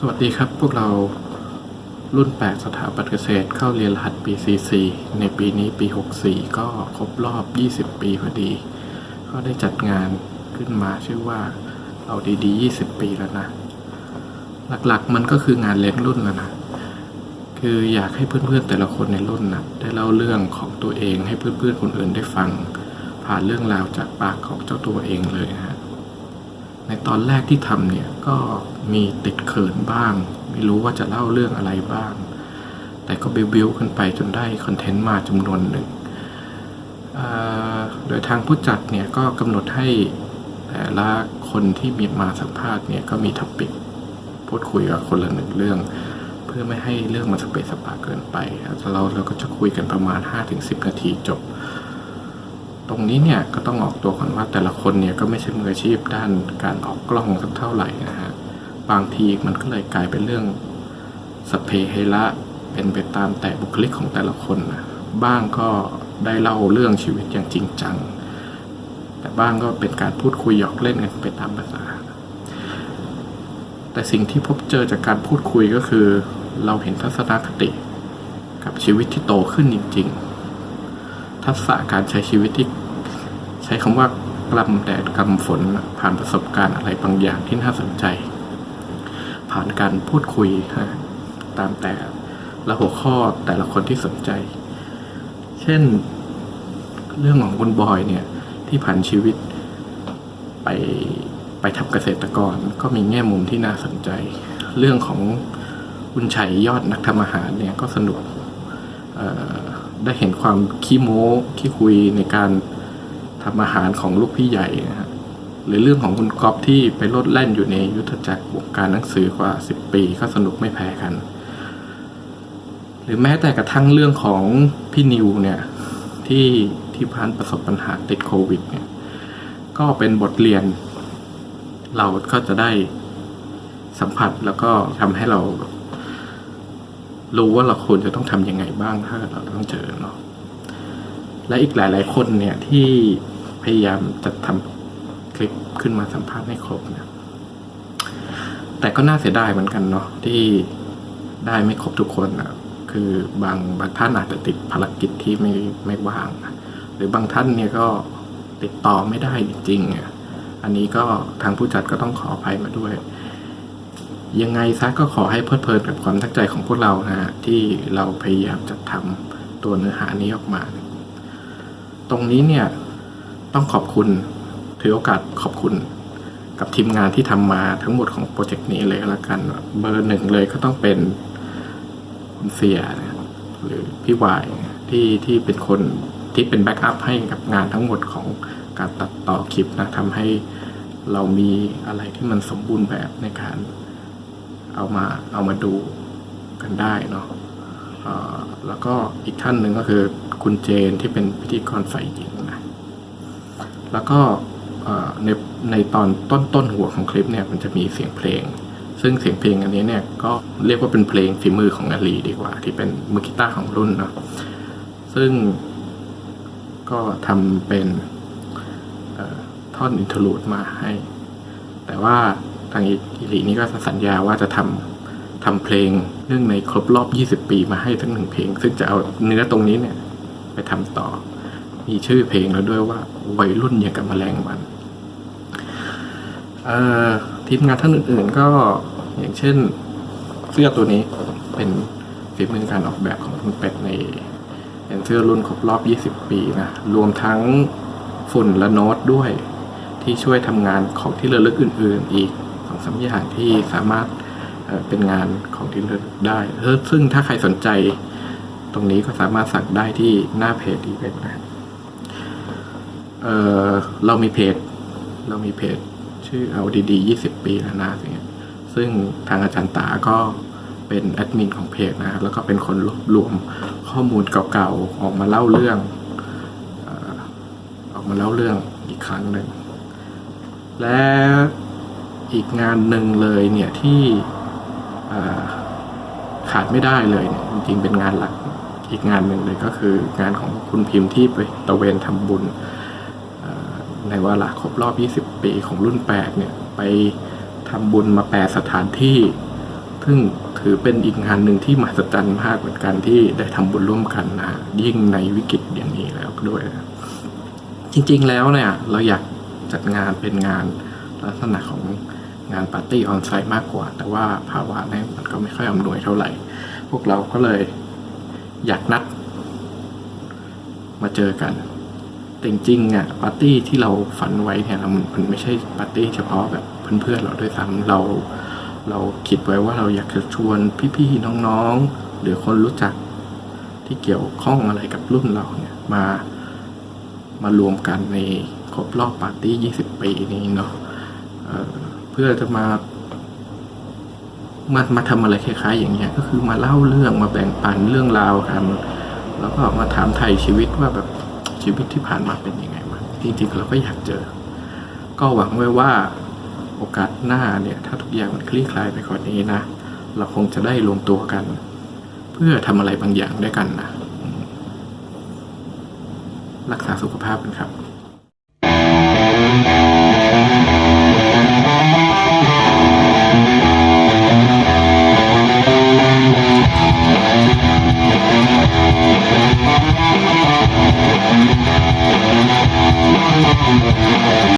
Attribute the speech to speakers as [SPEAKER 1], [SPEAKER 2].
[SPEAKER 1] สวัสดีครับพวกเรารุ่น 8 สถาปัตยเกษตรเข้าเรียนรหัสปี 44 ในปีนี้ปี 64 ก็ครบรอบ 20 ปีพอดี ก็ได้จัดงานขึ้นมาชื่อว่าเอาดีๆ 20 ปีแล้วนะ หลักๆมันก็คืองานเลี้ยงรุ่นแล้วนะ คืออยากให้เพื่อนๆแต่ละคนในรุ่นนะได้เล่าเรื่องของตัวเองให้เพื่อนๆคนอื่นได้ฟัง ผ่านเรื่องราวจากปากของเจ้าตัวเองเลยนะฮะ ในตอนแรกที่ทำเนี่ยก็มีติดเขินบ้าง ไม่รู้ว่าจะเล่าเรื่องอะไรบ้าง แต่ก็บิวบิวขึ้นไปจนได้คอนเทนต์มาจำนวนหนึ่งโดยทางผู้จัดเนี่ยก็กำหนดให้แต่ละคนที่มีมาสัมภาษณ์เนี่ยก็มีท็อปิกพูดคุยกับคนละหนึ่งเรื่อง เพื่อไม่ให้เรื่องมันสเปซสปาเกินไปเราเราก็จะคุยกันประมาณ 5-10 นาทีจบ ตรงนี้เนี่ยก็ต้องออกตัวก่อนว่าแต่ละคนเนี่ยก็ไม่ใช่มืออาชีพด้านการออกกล้องสักเท่าไหร่นะฮะบางทีมันก็เลยกลายเป็นเรื่องสเพเฮระเป็นไปตามแต่บุคลิกของแต่ละคนนะบ้างก็ได้เล่าเรื่องชีวิตอย่างจริงจัง แต่บ้างก็เป็นการพูดคุยหยอกเล่นกันไปตามภาษา แต่สิ่งที่พบเจอจากการพูดคุยก็คือ เราเห็นทัศนคติ กับชีวิตที่โตขึ้นจริง ๆ ทักษะการใช้ชีวิตที่ใช้คำว่ากลำแดดกลำฝนผ่านประสบการณ์อะไรบางอย่างที่น่าสนใจ ผ่านการพูดคุยฮะตามแต่ละหัวข้อแต่ละคนที่สนใจ เช่น เรื่องของคุณบอยเนี่ยที่ผ่านชีวิตไปไปทำเกษตรกรก็มีแง่มุมที่น่าสนใจ เรื่องของคุณชัยยอดนักทำอาหารเนี่ยก็สนุก ได้เห็นความขี้โม้ขี้คุยในการทำอาหารของลูกพี่ใหญ่นะฮะหรือเรื่องของคุณก๊อฟที่ไปลดแล่นอยู่ในยุทธจักรวงการหนังสือกว่า 10 ปีก็สนุกไม่แพ้กัน หรือแม้แต่กระทั่งเรื่องของพี่นิวเนี่ยที่ที่ผ่านประสบปัญหาติดโควิดเนี่ยก็เป็นบทเรียน เราก็จะได้สัมผัสแล้วก็ทำให้เรา รู้ว่าเราควรจะต้องทำยังไงบ้างถ้าเราต้องเจอเนาะและอีกหลาย ๆ คนเนี่ยที่พยายามจะทำคลิปขึ้นมาสัมภาษณ์ให้ครบเนี่ยแต่ก็น่าเสียดายเหมือนกันเนาะที่ได้ไม่ครบทุกคนนะคือบางบางท่านอาจจะติดภารกิจที่ไม่ไม่ว่างนะหรือบางท่านเนี่ยก็ติดต่อไม่ได้จริงๆอะอันนี้ก็ทางผู้จัดก็ต้องขออภัยมาด้วย ยังไงซะก็ขอให้เพลิดเพลินกับความตั้งใจของพวกเรานะฮะที่เราพยายามจะทำตัวเนื้อหานี้ออกมา ตรงนี้เนี่ยต้องขอบคุณถือโอกาสขอบคุณกับทีมงานที่ทำมาทั้งหมดของโปรเจกต์นี้เลยล้วกัน เบอร์หนึ่งเลยก็ต้องเป็นคุณเสียนะหรือพี่วายที่ที่เป็นคนที่เป็นแบ็กอัพให้กับงานทั้งหมดของการตัดต่อคลิปนะทำให้เรามีอะไรที่มันสมบูรณ์แบบในการ เอามาเอามาดูกันได้เนาะแล้วก็อีกท่านหนึ่งก็คือคุณเจนที่เป็นพิธีกรฝ่ายหญิงนะแล้วก็ในในตอนต้นต้นหัวของคลิปเนี่ยมันจะมีเสียงเพลง ซึ่งเสียงเพลงอันนี้เนี่ยก็เรียกว่าเป็นเพลงฝีมือของอาลีดีกว่า ที่เป็นมือกีตาร์ของรุ่นเนาะซึ่งก็ทำเป็นท่อนอินทรูดมาให้ แต่ว่า ทางอิลีนี่ก็สัญญาว่าจะทำทำเพลงเรื่องในครบรอบ 20 ปีมาให้ทั้งหนึ่งเพลง ซึ่งจะเอาเนื้อตรงนี้เนี่ย ไปทำต่อ มีชื่อเพลงแล้วด้วยว่าวัยรุ่นอย่างกับแมลงวันเอ่อทีมงานท่านอื่น ๆ ก็อย่างเช่นเสื้อตัวนี้เป็นฝีมือการออกแบบของคุณเป็ดในเป็นเสื้อรุ่นครบรอบ 20 ปีนะ รวมทั้งฝุ่นและโน้ตด้วย ที่ช่วยทำงานของที่ระลึกอื่น ๆ อีก สองสมอย่างที่สามารถเป็นงานของที่ระลึกได้ ซึ่งถ้าใครสนใจตรงนี้ก็สามารถสั่งได้ที่หน้าเพจอีเวนต์นะเออเรามีเพจ เรามีเพจ ชื่อเอาดีๆยี่สิบปีแล้วนะอย่างเงี้ยซึ่งทางอาจารย์ตาก็เป็นแอดมินของเพจนะครับแล้วก็เป็นคนรวบรวมข้อมูลเก่าๆ ออกมาเล่าเรื่องออกมาเล่าเรื่องอีกครั้งหนึ่งและ อีกงานหนึ่งเลยเนี่ยที่ขาดไม่ได้เลยเนี่ยจริงๆเป็นงานหลักอีกงานหนึ่งเลยก็คืองานของคุณพิมพ์ที่ไปตะเวนทำบุญในวาระครบรอบ 20 ปีของรุ่น 8 เนี่ย ไปทำบุญมาแปสถานที่ ซึ่งถือเป็นอีกงานหนึ่งที่มหัศจรรย์มากเหมือนกันที่ได้ทำบุญร่วมกันนะยิ่งในวิกฤตอย่างนี้แล้วด้วยนะจริงๆแล้วเนี่ย เราอยากจัดงานเป็นงานลักษณะของ งานปาร์ตี้ออนไซต์มากกว่า แต่ว่าภาวะเนี่ยมันก็ไม่ค่อยอำนวยเท่าไหร่ พวกเราก็เลยอยากนัด มาเจอกันแต่จริงๆอะปาร์ตี้ที่เราฝันไว้เนี่ยมันมันไม่ใช่ปาร์ตี้เฉพาะแบบเพื่อนๆเราด้วยซ้ำเราเราคิดไว้ว่าเราอยากจะชวนพี่ๆน้องๆ หรือคนรู้จักที่เกี่ยวข้องอะไรกับรุ่นเราเนี่ยมามารวมกันในครบรอบปาร์ตี้ 20 ปีนี้เนาะ พื่อจะมามามาทำอะไรคล้ายๆอย่างเงี้ยก็คือมาเล่าเรื่องมาแบ่งปันเรื่องราวกัน แล้วก็มาถามไทยชีวิตว่าแบบชีวิตที่ผ่านมาเป็นยังไงมาจริงๆเราก็อยากเจอ ก็หวังไว้ว่าโอกาสหน้าเนี่ยถ้าทุกอย่างมันคลี่คลายไปกว่านนี้นะเราคงจะได้รวมตัวกัน เพื่อทำอะไรบางอย่างด้วยกันนะรักษาสุขภาพกันครับ